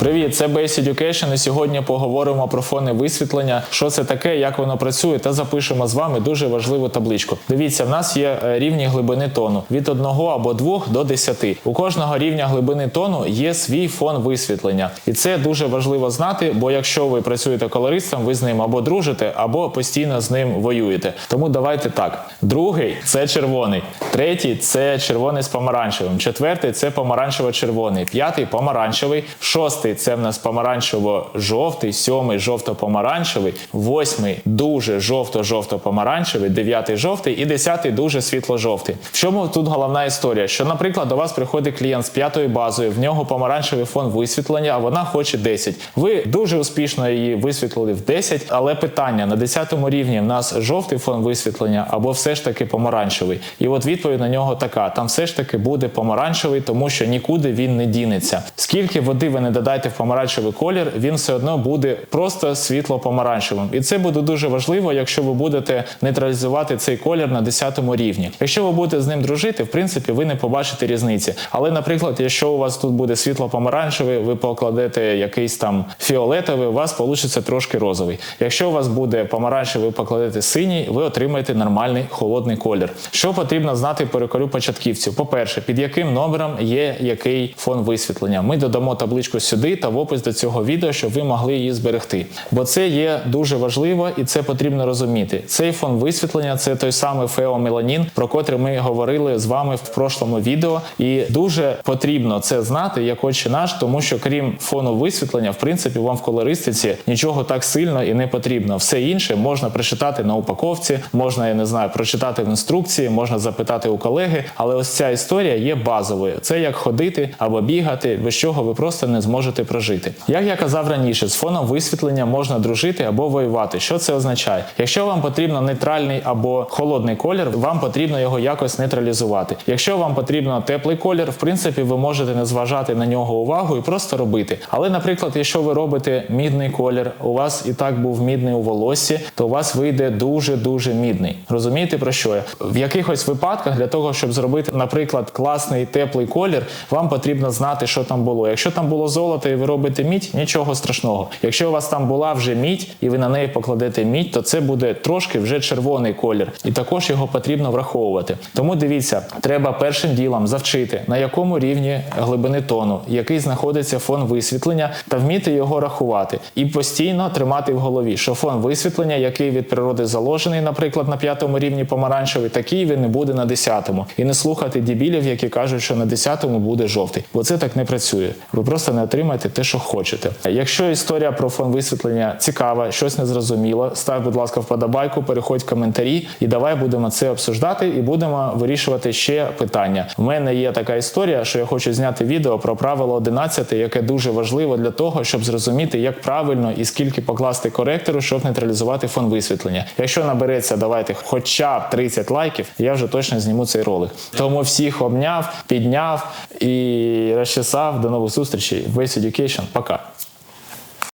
Привіт, це Base Education, і сьогодні поговоримо про фони висвітлення, що це таке, як воно працює, та запишемо з вами дуже важливу табличку. Дивіться, в нас є е, рівні глибини тону. Від 1 або 2 до 10. У кожного рівня глибини тону є свій фон висвітлення, і це дуже важливо знати, бо якщо ви працюєте колористом, ви з ним або дружите, або постійно з ним воюєте. Тому давайте так: другий це червоний, третій це червоний з помаранчевим, четвертий це помаранчево-червоний, п'ятий помаранчевий, шостий це в нас помаранчево-жовтий, сьомий жовто-помаранчевий, восьмий дуже жовто-жовто-помаранчевий, дев'ятий жовтий і десятий дуже світло-жовтий. В чому тут головна історія? Що, наприклад, до вас приходить клієнт з п'ятою базою, в нього помаранчевий фон висвітлення, а вона хоче 10. Ви дуже успішно її висвітлили в 10, але питання на 10 рівні в нас жовтий фон висвітлення або все ж таки помаранчевий. І от відповідь на нього така: там все ж таки буде помаранчевий, тому що нікуди він не дінеться. Скільки води ви не додайте в помаранчевий колір, він все одно буде просто світло-помаранчевим. І це буде дуже важливо, якщо ви будете нейтралізувати цей колір на 10 рівні. Якщо ви будете з ним дружити, в принципі, ви не побачите різниці. Але, наприклад, якщо у вас тут буде світло-помаранчевий, ви покладете якийсь там фіолетовий, у вас вийде трошки розовий. Якщо у вас буде помаранчевий, ви покладете синій, ви отримаєте нормальний холодний колір. Що потрібно знати перекорю початківців? По-перше, під яким номером є який фон висвітлення. Ми додамо табличку сюди та в опис до цього відео, щоб ви могли її зберегти. Бо це є дуже важливо і це потрібно розуміти. Цей фон висвітлення це той самий феомеланін, про котрий ми говорили з вами в прошлому відео. І дуже потрібно це знати, як отче наш, тому що крім фону висвітлення, в принципі, вам в колористиці нічого так сильно і не потрібно. Все інше можна прочитати на упаковці, можна, я не знаю, прочитати в інструкції, можна запитати у колеги. Але ось ця історія є базовою. Це як ходити або бігати, без чого ви просто не зможете прожити. Як я казав раніше, з фоном висвітлення можна дружити або воювати. Що це означає? Якщо вам потрібно нейтральний або холодний колір, вам потрібно його якось нейтралізувати. Якщо вам потрібно теплий колір, в принципі, ви можете не зважати на нього увагу і просто робити. Але, наприклад, якщо ви робите мідний колір, у вас і так був мідний у волоссі, то у вас вийде дуже дуже мідний. Розумієте про що я? В якихось випадках для того, щоб зробити, наприклад, класний теплий колір, вам потрібно знати, що там було. Якщо там було золото і ви робите мідь, нічого страшного. Якщо у вас там була вже мідь, і ви на неї покладете мідь, то це буде трошки вже червоний колір, і також його потрібно враховувати. Тому дивіться, треба першим ділом завчити, на якому рівні глибини тону, який знаходиться фон висвітлення, та вміти його рахувати, і постійно тримати в голові, що фон висвітлення, який від природи заложений, наприклад, на п'ятому рівні помаранчевий, такий він не буде на десятому. І не слухати дібілів, які кажуть, що на десятому буде жовтий, бо це так не працює. Ви просто не отримаєте те, що хочете. Якщо історія про фон висвітлення цікава, щось незрозуміло, став, будь ласка, вподобайку, переходь в коментарі, і давай будемо це обсуждати і будемо вирішувати ще питання. У мене є така історія, що я хочу зняти відео про правило 11, яке дуже важливо для того, щоб зрозуміти, як правильно і скільки покласти коректору, щоб нейтралізувати фон висвітлення. Якщо набереться, давайте хоча б 30 лайків, я вже точно зніму цей ролик. Тому всіх обняв, підняв і розчесав. До нових зустрічей. Base Education. Пока.